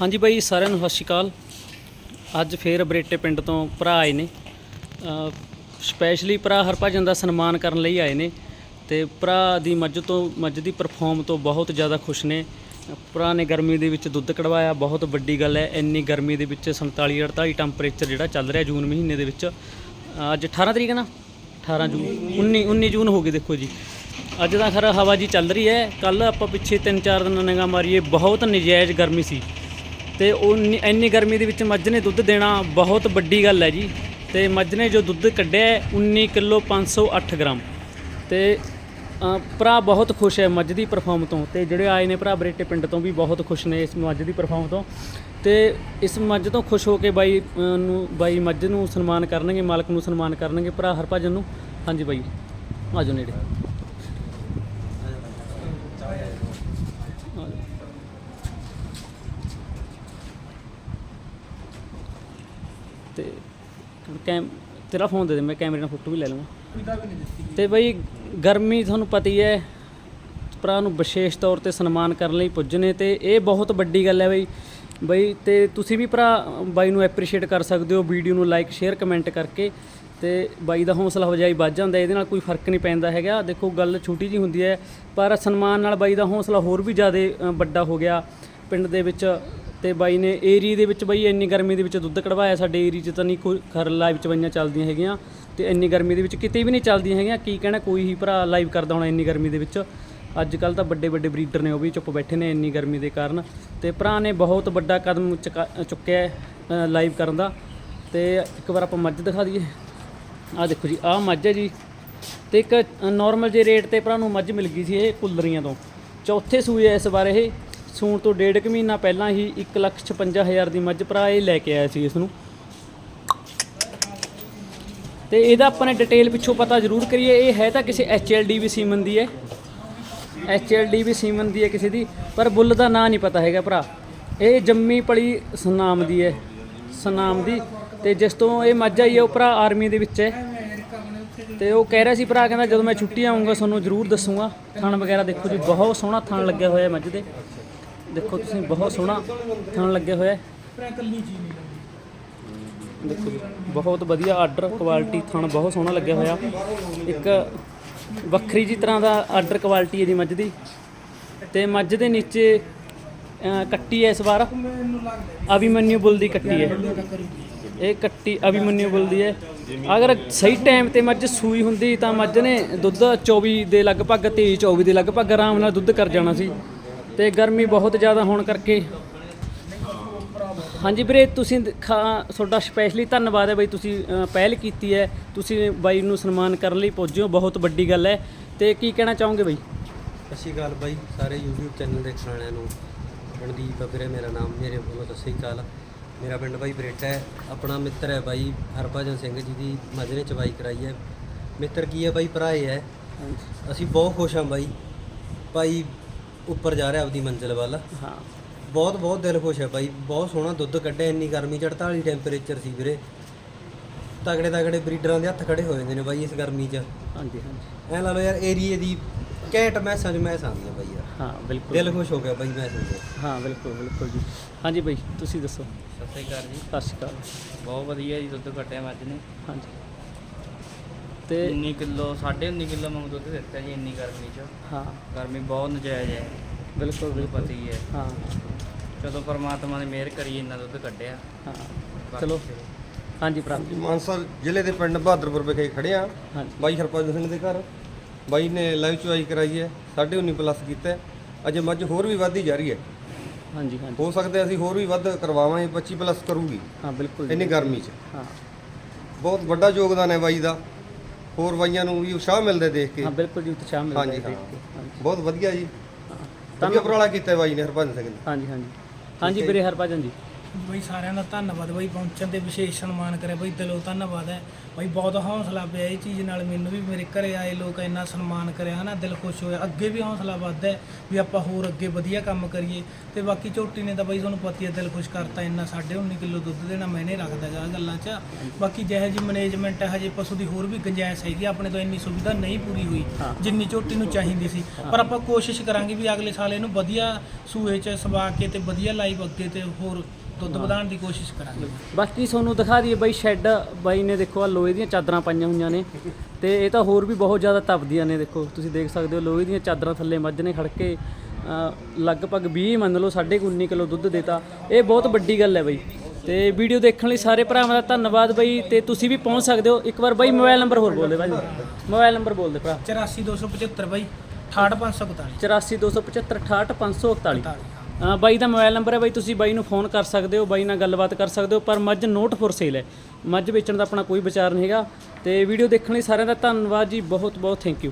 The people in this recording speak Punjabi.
ਹਾਂਜੀ ਬਾਈ, ਸਾਰਿਆਂ ਨੂੰ ਸਤਿ ਸ਼੍ਰੀ ਅਕਾਲ। ਅੱਜ ਫੇਰ ਬਰੇਟੇ ਪਿੰਡ ਤੋਂ ਭਰਾ ਆਏ ਨੇ। ਸਪੈਸ਼ਲੀ ਭਰਾ ਹਰਭਜਨ ਦਾ ਸਨਮਾਨ ਕਰਨ ਲਈ ਆਏ ਨੇ ਤੇ ਭਰਾ ਦੀ ਮੱਝ ਤੋਂ, ਮੱਝ ਦੀ ਪਰਫਾਰਮ ਤੋਂ ਬਹੁਤ ਜ਼ਿਆਦਾ ਖੁਸ਼ ਨੇ। ਭਰਾ ਨੇ ਗਰਮੀ ਦੇ ਵਿੱਚ ਦੁੱਧ ਕਢਵਾਇਆ, ਬਹੁਤ ਵੱਡੀ ਗੱਲ ਹੈ, ਇੰਨੀ ਗਰਮੀ ਦੇ ਵਿੱਚ 47 48 ਟੈਂਪਰੇਚਰ ਜਿਹੜਾ ਚੱਲ ਰਿਹਾ ਜੂਨ ਮਹੀਨੇ ਦੇ ਵਿੱਚ। ਅੱਜ 18 ਤਰੀਕ ਹੈ ਨਾ? 18 ਜੂਨ 19 19 ਜੂਨ ਹੋ ਗਈ ਦੇਖੋ ਜੀ। ਅੱਜ ਤਾਂ ਖਰਾ ਹਵਾ ਜੀ ਚੱਲ ਰਹੀ ਹੈ। ਕੱਲ ਆਪਾਂ ਪਿੱਛੇ 3-4 ਦਿਨ ਨਿਗਾਹ ਮਾਰੀਏ, ਬਹੁਤ ਨਜਾਇਜ਼ ਗਰਮੀ ਸੀ। ਤੇ ਉਹ ਇੰਨੀ- ਗਰਮੀ ਦੇ ਵਿੱਚ ਮੱਝ ਨੇ ਦੁੱਧ ਦੇਣਾ ਬਹੁਤ ਵੱਡੀ ਗੱਲ ਹੈ ਜੀ। ਤੇ ਮੱਝ ਨੇ ਜੋ ਦੁੱਧ ਕੱਢਿਆ ਹੈ, 19 ਕਿਲੋ 508 ਗ੍ਰਾਮ। ਤੇ ਭਰਾ ਬਹੁਤ ਖੁਸ਼ ਹੈ ਮੱਝ ਦੀ ਪਰਫਾਰਮ ਤੋਂ। ਤੇ ਜਿਹੜੇ ਆਏ ਨੇ ਭਰਾ ਬਰੇਟੇ ਪਿੰਡ ਤੋਂ ਵੀ ਬਹੁਤ ਖੁਸ਼ ਨੇ ਇਸ ਮੱਝ ਦੀ ਪਰਫਾਰਮ ਤੋਂ। ਤੇ ਇਸ ਮੱਝ ਤੋਂ ਖੁਸ਼ ਹੋ ਕੇ ਬਾਈ ਨੂੰ ਬਾਈ ਮੱਝ ਨੂੰ ਸਨਮਾਨ ਕਰਨਗੇ ਮਾਲਕ ਨੂੰ ਸਨਮਾਨ ਕਰਨਗੇ ਭਰਾ ਹਰਭਜਨ ਨੂੰ। ਹਾਂਜੀ ਬਾਈ ਆਜੋ ਨੇੜੇ ਆਜੋ। ਤੇ ਕੈਮ, ਤੇਰਾ ਫੋਨ ਦੇ ਦੇ, ਮੈਂ ਕੈਮਰੇ ਨਾਲ ਫੋਟੋ ਵੀ ਲੈ ਲਵਾਂ ਤੇ ਬਈ ਗਰਮੀ ਤੁਹਾਨੂੰ ਪਤਾ ਹੀ ਹੈ, ਭਰਾ ਨੂੰ ਵਿਸ਼ੇਸ਼ ਤੌਰ ਤੇ ਸਨਮਾਨ ਕਰਨ ਲਈ ਪੁੱਜਨੇ ਤੇ ਇਹ ਬਹੁਤ ਵੱਡੀ ਗੱਲ ਹੈ ਬਈ। ਬਈ ਤੇ ਤੁਸੀਂ ਵੀ ਭਰਾ ਬਾਈ ਨੂੰ ਐਪਰੀਸ਼ੀਏਟ ਕਰ ਸਕਦੇ ਹੋ, ਵੀਡੀਓ ਨੂੰ ਲਾਈਕ ਸ਼ੇਅਰ ਕਮੈਂਟ ਕਰਕੇ। ਤੇ ਬਾਈ ਦਾ ਹੌਸਲਾ ਹੋ ਜਾਈ ਵੱਧ ਜਾਂਦਾ, ਇਹਦੇ ਨਾਲ ਕੋਈ ਫ਼ਰਕ ਨਹੀਂ ਪੈਂਦਾ ਹੈਗਾ। ਦੇਖੋ ਗੱਲ ਛੋਟੀ ਜੀ ਹੁੰਦੀ ਹੈ, ਪਰ ਸਨਮਾਨ ਨਾਲ ਬਾਈ ਦਾ ਹੌਸਲਾ ਹੋਰ ਵੀ ਜ਼ਿਆਦਾ ਵੱਡਾ ਹੋ ਗਿਆ। ਪਿੰਡ ਦੇ ਵਿੱਚ ਤੇ ਬਾਈ ਨੇ ਏਰੀ ਦੇ ਵਿੱਚ ਬਾਈ ਇੰਨੀ ਗਰਮੀ ਦੇ ਵਿੱਚ ਦੁੱਧ ਕਢਵਾਇਆ, ਸਾਡੇ ਏਰੀ 'ਚ ਤਾਂ ਨਹੀਂ ਕੋਈ ਖਰ ਲਾਈਵ ਚਵਾਈਆਂ ਚੱਲਦੀਆਂ ਹੈਗੀਆਂ ਤੇ ਇੰਨੀ ਗਰਮੀ ਦੇ ਵਿੱਚ ਕਿਤੇ ਵੀ ਨਹੀਂ ਚੱਲਦੀਆਂ ਹੈਗੀਆਂ, ਕੀ ਕਹਿਣਾ ਕੋਈ ਹੀ ਭਰਾ ਲਾਈਵ ਕਰਦਾ ਹੋਣਾ ਇੰਨੀ ਗਰਮੀ ਦੇ ਵਿੱਚ। ਅੱਜ ਕੱਲ ਤਾਂ ਵੱਡੇ ਵੱਡੇ ਬਰੀਡਰ ਨੇ ਉਹ ਵੀ ਚੁੱਪ ਬੈਠੇ ਨੇ ਇੰਨੀ ਗਰਮੀ ਦੇ ਕਾਰਨ ਤੇ ਭਰਾ ਨੇ ਬਹੁਤ ਵੱਡਾ ਕਦਮ ਚੁਕਾ- ਚੁੱਕਿਆ ਲਾਈਵ ਕਰਨ ਦਾ ਤੇ ਇੱਕ ਵਾਰ ਆਪਾਂ ਮੱਝ ਦਿਖਾ ਦਈਏ। ਆਹ ਦੇਖੋ ਜੀ, ਆਹ ਮੱਝ ਹੈ ਜੀ ਤੇ ਇੱਕ ਨਾਰਮਲ ਜੇ ਰੇਟ ਤੇ ਭਰਾ ਨੂੰ ਮੱਝ ਮਿਲ ਗਈ ਸੀ ਇਹ ਕੁੱਲਰੀਆਂ ਤੋਂ। ਚੌਥੇ ਸੂਏ ਇਸ ਵਾਰ ਇਹ। ਸੂਣ ਤੋਂ ਡੇਢ ਕੁ ਮਹੀਨਾ ਪਹਿਲਾਂ ਹੀ 156000 ਦੀ ਮੱਝ ਭਰਾ ਇਹ ਲੈ ਕੇ ਆਇਆ ਸੀ ਇਸ ਨੂੰ। ਤੇ ਇਹਦਾ ਆਪਾਂ ਨੇ ਡਿਟੇਲ ਪਿੱਛੋਂ ਪਤਾ ਜ਼ਰੂਰ ਕਰੀਏ, ਇਹ ਹੈ ਤਾਂ ਕਿਸੇ ਐਚਐਲਡੀ ਵੀ ਸੀਮਨ ਦੀ ਹੈ। ਐਚਐਲਡੀ ਵੀ ਸੀਮਨ ਦੀ ਹੈ ਕਿਸੇ ਦੀ, ਪਰ ਬੁੱਲ ਦਾ ਨਾਂ ਨਹੀਂ ਪਤਾ ਹੈਗਾ ਭਰਾ। ਇਹ ਜੰਮੀ ਪਲੀ ਸਨਾਮ ਦੀ ਹੈ, ਸਨਾਮ ਦੀ। ਤੇ ਜਿਸ ਤੋਂ ਇਹ ਮੱਝ ਆਈ ਹੈ, ਉਹ ਭਰਾ ਆਰਮੀ ਦੇ ਵਿੱਚ ਹੈ। ਤੇ ਉਹ ਕਹਿ ਰਿਹਾ ਸੀ ਭਰਾ, ਕਹਿੰਦਾ ਜਦੋਂ ਮੈਂ ਛੁੱਟੀ ਆਉਂਗਾ ਤੁਹਾਨੂੰ ਜ਼ਰੂਰ ਦੱਸੂਗਾ। ਥਣ ਵਗੈਰਾ ਦੇਖੋ ਜੀ, ਬਹੁਤ ਸੋਹਣਾ ਥਣ ਲੱਗਿਆ ਹੋਇਆ ਮੱਝ ਦੇ। ਦੇਖੋ ਤੁਸੀਂ ਬਹੁਤ ਸੋਹਣਾ ਥਣ ਲੱਗਿਆ ਹੋਇਆ ਦੇਖੋ ਜੀ, ਬਹੁਤ ਵਧੀਆ ਆਰਡਰ ਕੁਆਲਿਟੀ ਥਣ ਬਹੁਤ ਸੋਹਣਾ ਲੱਗਿਆ ਹੋਇਆ। ਇੱਕ ਵੱਖਰੀ ਜੀ ਤਰ੍ਹਾਂ ਦਾ ਆਰਡਰ ਕੁਆਲਿਟੀ ਹੈ ਜੀ ਮੱਝ ਦੀ। ਤੇ ਮੱਝ ਦੇ ਨੀਚੇ ਅਹ, ਕੱਟੀ ਹੈ ਇਸ ਵਾਰ। ਅਭਿਮਨਿਊ ਦੀ ਕੱਟੀ ਹੈ। ਇਹ ਕੱਟੀ ਅਭਿਮਨਿਊ ਬੁੱਲ ਦੀ ਹੈ। ਅਗਰ ਸਹੀ ਟਾਈਮ ਤੇ ਮੱਝ ਸੂਈ ਹੁੰਦੀ ਤਾਂ ਮੱਝ ਨੇ ਦੁੱਧ 24 ਦੇ ਲਗਭਗ 23 24 ਦੇ ਲਗਭਗ ਆਰਾਮ ਨਾਲ ਦੁੱਧ ਕਰ ਜਾਣਾ ਸੀ। ਤੇ ਗਰਮੀ ਬਹੁਤ ਜ਼ਿਆਦਾ ਹੋਣ ਕਰਕੇ। ਹਾਂਜੀ ਵੀਰੇ ਤੁਸੀਂ ਤੁਹਾਡਾ ਸਪੈਸ਼ਲੀ ਧੰਨਵਾਦ ਹੈ ਬਈ ਤੁਸੀਂ ਪਹਿਲ ਕੀਤੀ ਹੈ। ਤੁਸੀਂ ਬਾਈ ਨੂੰ ਸਨਮਾਨ ਕਰਨ ਲਈ ਪਹੁੰਚੇ ਹੋ ਬਹੁਤ ਵੱਡੀ ਗੱਲ ਹੈ। ਤੇ ਕੀ ਕਹਿਣਾ ਚਾਹੋਗੇ ਬਈ? ਸਤਿ ਸ਼੍ਰੀ ਅਕਾਲ ਬਾਈ ਸਾਰੇ YouTube ਚੈਨਲ ਦੇਖਣ ਵਾਲਿਆਂ ਨੂੰ। ਰਣਦੀਪ ਆ ਵੀਰੇ ਮੇਰਾ ਨਾਮ ਮੇਰੇ ਵੱਲੋਂ ਸਤਿ ਸ਼੍ਰੀ ਅਕਾਲ। ਮੇਰਾ ਪਿੰਡ ਬਾਈ ਬਰੇਟਾ ਹੈ ਆਪਣਾ ਮਿੱਤਰ ਹੈ ਬਾਈ ਹਰਭਜਨ ਸਿੰਘ ਜੀ ਦੀ ਨੇ ਚਵਾਈ ਕਰਾਈ ਹੈ। ਮਿੱਤਰ ਕੀ ਹੈ ਬਾਈ ਭਰਾ ਇਹ ਹੈ। ਅਸੀਂ ਬਹੁਤ ਖੁਸ਼ ਹਾਂ ਬਾਈ। ਭਾਈ ਉੱਪਰ ਜਾ ਰਿਹਾ ਆਪਦੀ ਮੰਜ਼ਿਲ ਵੱਲ। ਹਾਂ। ਬਹੁਤ ਬਹੁਤ ਦਿਲ ਖੁਸ਼ ਹੈ ਬਾਈ। ਬਹੁਤ ਸੋਹਣਾ ਦੁੱਧ ਕੱਢਿਆ ਇੰਨੀ ਗਰਮੀ 'ਚ 48 ਟੈਂਪਰੇਚਰ ਸੀ ਵੀਰੇ। ਤਗੜੇ ਤਗੜੇ ਬਰੀਡਰਾਂ ਦੇ ਹੱਥ ਖੜੇ ਹੋ ਜਾਂਦੇ ਨੇ ਬਾਈ ਇਸ ਗਰਮੀ 'ਚ। ਹਾਂਜੀ ਹਾਂਜੀ। ਐ ਲਾ ਲਓ ਯਾਰ ਏਰੀਏ ਦੀ ਘੈਂਟ ਮੈਸਾਂ 'ਚ ਮੈਸ ਆਉਂਦੀਆਂ ਬਾਈ ਯਾਰ। ਹਾਂ ਬਿਲਕੁਲ। ਦਿਲ ਖੁਸ਼ ਹੋ ਗਿਆ ਬਾਈ ਮੈਂ ਸੁਣ ਕੇ ਹਾਂ ਬਿਲਕੁਲ ਬਿਲਕੁਲ ਜੀ। ਹਾਂਜੀ ਬਈ ਤੁਸੀਂ ਦੱਸੋ। ਸਤਿ ਸ਼੍ਰੀ ਅਕਾਲ ਜੀ। ਸਤਿ ਸ਼੍ਰੀ ਅਕਾਲ। ਬਹੁਤ ਵਧੀਆ ਜੀ ਦੁੱਧ ਕੱਟਿਆ ਮੱਝ ਨੇ। ਹਾਂਜੀ। ਤੇ 19 ਕਿਲੋ 19.5 ਕਿਲੋ ਮੰਗ ਦੁੱਧ ਦਿੱਤਾ ਜੀ ਇੰਨੀ ਗਰਮੀ 'ਚ। ਹਾਂ। ਗਰਮੀ ਬਹੁਤ ਨਜਾਇਜ਼ ਹੈ। ਬਿਲਕੁਲ ਬਿਲਕੁਲ। ਪਤਾ ਹੀ ਹੈ। ਹਾਂ। ਚਲੋ ਪਰਮਾਤਮਾ ਨੇ ਮਿਹਰ ਕਰੀ ਇੰਨਾ ਦੁੱਧ ਕੱਢਿਆ। ਹਾਂ। ਚਲੋ। ਹਾਂਜੀ ਭਰਾ। ਮਾਨਸਾ ਜ਼ਿਲ੍ਹੇ ਦੇ ਪਿੰਡ ਬਹਾਦਰਪੁਰ ਵਿਖੇ ਖੜੇ ਆ ਹਾਂਜੀ। ਬਾਈ ਹਰਪਾਲ ਸਿੰਘ ਦੇ ਘਰ। ਬਾਈ ਨੇ ਲਾਈਵ ਚੁਆਈ ਕਰਾਈ ਹੈ 19.5 ਪਲੱਸ ਕੀਤਾ ਹੈ। ਅਜੇ ਮੱਝ ਹੋਰ ਵੀ ਵੱਧਦੀ ਜਾ ਰਹੀ ਹੈ। ਹਾਂਜੀ ਹਾਂਜੀ। ਹੋ ਸਕਦਾ ਅਸੀਂ ਹੋਰ ਵੀ ਵੱਧ ਕਰਵਾਵਾਂਗੇ 25 ਪਲੱਸ ਕਰੂਗੀ। ਹਾਂ ਬਿਲਕੁਲ ਜੀ। ਇੰਨੀ ਗਰਮੀ 'ਚ। ਹਾਂ। ਬਹੁਤ ਵੱਡਾ ਯੋਗਦਾਨ ਹੈ ਬਾਈ ਦਾ। ਹੋਰ ਬਾਈਆਂ ਨੂੰ ਵੀ ਉਤਸ਼ਾਹ ਮਿਲਦਾ ਦੇਖ ਕੇ। ਹਾਂ ਬਿਲਕੁਲ ਜੀ ਉਤਸ਼ਾਹ ਮਿਲਦਾ ਹਾਂਜੀ, ਹੈ। ਦੇਖ। ਕੇ। ਹਾਂਜੀ। ਬਹੁਤ ਵਧੀਆ ਜੀ। ਵਧੀਆ ਧੰਨਵਾਦ। ਉਪਰਾਲਾ ਕੀਤਾ ਬਾਈ ਨੇ ਹਰਪਾਲ ਸਿੰਘ ਨੇ। ਹਾਂਜੀ ਹਾਂਜੀ। ਹਾਂਜੀ ਵੀਰੇ ਹਰਭਜਨ ਜੀ। ਬਈ ਸਾਰਿਆਂ ਦਾ ਧੰਨਵਾਦ ਬਈ ਪਹੁੰਚਣ ਤੇ ਵਿਸ਼ੇਸ਼ ਸਨਮਾਨ ਕਰਿਆ ਬਈ ਦਿਲੋਂ ਧੰਨਵਾਦ ਹੈ। ਬਈ ਬਹੁਤ ਹੌਸਲਾ ਪਿਆ ਇਹ ਚੀਜ਼ ਨਾਲ ਮੈਨੂੰ ਵੀ ਮੇਰੇ ਘਰੇ ਆਏ ਲੋਕ ਇੰਨਾ ਸਨਮਾਨ ਕਰਿਆ ਹਨਾ ਦਿਲ ਖੁਸ਼ ਹੋਇਆ। ਅੱਗੇ ਵੀ ਹੌਸਲਾ ਵੱਧਦਾ ਹੈ ਵੀ ਆਪਾਂ ਹੋਰ ਅੱਗੇ ਵਧੀਆ ਕੰਮ ਕਰੀਏ। ਤੇ ਬਾਕੀ ਝੋਟੀ ਨੇ ਤਾਂ ਬਈ ਤੁਹਾਨੂੰ ਪਤਾ ਹੀ ਹੈ ਦਿਲ ਖੁਸ਼ ਕਰਤਾ ਇੰਨਾ 19.5 ਕਿਲੋ ਦੁੱਧ ਦੇਣਾ ਮੈਨੇ ਰੱਖਦਾ ਗਾ ਗੱਲਾਂ 'ਚ। ਬਾਕੀ ਜਿਹੇ ਜੀ ਮੈਨੇਜਮੈਂਟ ਹੈ ਹਜੇ ਪਸ਼ੂ ਦੀ ਹੋਰ ਵੀ ਗੁੰਜਾਇਸ਼ ਹੈਗੀ ਆਪਣੇ ਤੋਂ ਇੰਨੀ ਸੁਵਿਧਾ ਨਹੀਂ ਪੂਰੀ ਹੋਈ ਜਿੰਨੀ ਝੋਟੀ ਨੂੰ ਚਾਹੀਦੀ ਸੀ। ਪਰ ਆਪਾਂ ਕੋਸ਼ਿਸ਼ ਕਰਾਂਗੇ ਵੀ ਅਗਲੇ ਸਾਲ ਇਹਨੂੰ ਵਧੀਆ ਸੂਏ 'ਚ ਸਵਾ ਕੇ ਤੇ ਵਧੀਆ ਲਾਈਵ ਅੱਗੇ ਤੇ ਹੋਰ ਦੁੱਧ ਵਧਾਉਣ ਦੀ ਕੋਸ਼ਿਸ਼ ਕਰਾਂਗੇ। ਬਾਕੀ ਤੁਹਾਨੂੰ ਦਿਖਾ ਦਈਏ ਬਾਈ ਸ਼ੈੱਡ ਬਾਈ ਨੇ ਦੇਖੋ ਆ ਲੋਹੇ ਦੀਆਂ ਚਾਦਰਾਂ ਪਾਈਆਂ ਹੋਈਆਂ ਨੇ। ਤੇ ਇਹ ਤਾਂ ਹੋਰ ਵੀ ਬਹੁਤ ਜ਼ਿਆਦਾ ਤਪਦੀਆਂ ਨੇ ਦੇਖੋ ਤੁਸੀਂ ਦੇਖ ਸਕਦੇ ਹੋ ਲੋਹੇ ਦੀਆਂ ਚਾਦਰਾਂ ਥੱਲੇ ਮੱਝ ਨੇ ਖੜ ਕੇ ਲਗਭਗ 20 ਮੰਨ ਲਓ 19.5 ਕਿਲੋ ਦੁੱਧ ਦੇਤਾ। ਇਹ ਬਹੁਤ ਵੱਡੀ ਗੱਲ ਹੈ ਬਾਈ। ਤੇ ਵੀਡੀਓ ਦੇਖਣ ਲਈ ਸਾਰੇ ਭਰਾਵਾਂ ਦਾ ਧੰਨਵਾਦ ਬਾਈ। ਤੇ ਤੁਸੀਂ ਵੀ ਪਹੁੰਚ ਸਕਦੇ ਹੋ। ਇੱਕ ਵਾਰ ਬਾਈ ਮੋਬਾਈਲ ਨੰਬਰ ਹੋਰ ਬੋਲ ਦੇ ਬਾਈ। ਮੋਬਾਈਲ ਨੰਬਰ ਬੋਲ ਦੇ ਭਰਾ। 84275 ਬਾਈ 68542 84275 68548 ਅ, ਬਾਈ ਦਾ ਮੋਬਾਈਲ ਨੰਬਰ ਹੈ ਬਾਈ ਤੁਸੀਂ ਬਾਈ ਨੂੰ ਫੋਨ ਕਰ ਸਕਦੇ ਹੋ ਬਾਈ ਨਾਲ ਗੱਲਬਾਤ ਕਰ ਸਕਦੇ ਹੋ ਪਰ ਮੱਝ ਨੋਟ ਫੋਰ ਸੇਲ ਹੈ। ਮੱਝ ਵੇਚਣ ਦਾ ਆਪਣਾ ਕੋਈ ਵਿਚਾਰ ਨਹੀਂ ਹੈਗਾ। ਤੇ ਵੀਡੀਓ ਦੇਖਣ ਲਈ ਸਾਰਿਆਂ ਦਾ ਧੰਨਵਾਦ ਜੀ ਬਹੁਤ ਬਹੁਤ ਥੈਂਕ ਯੂ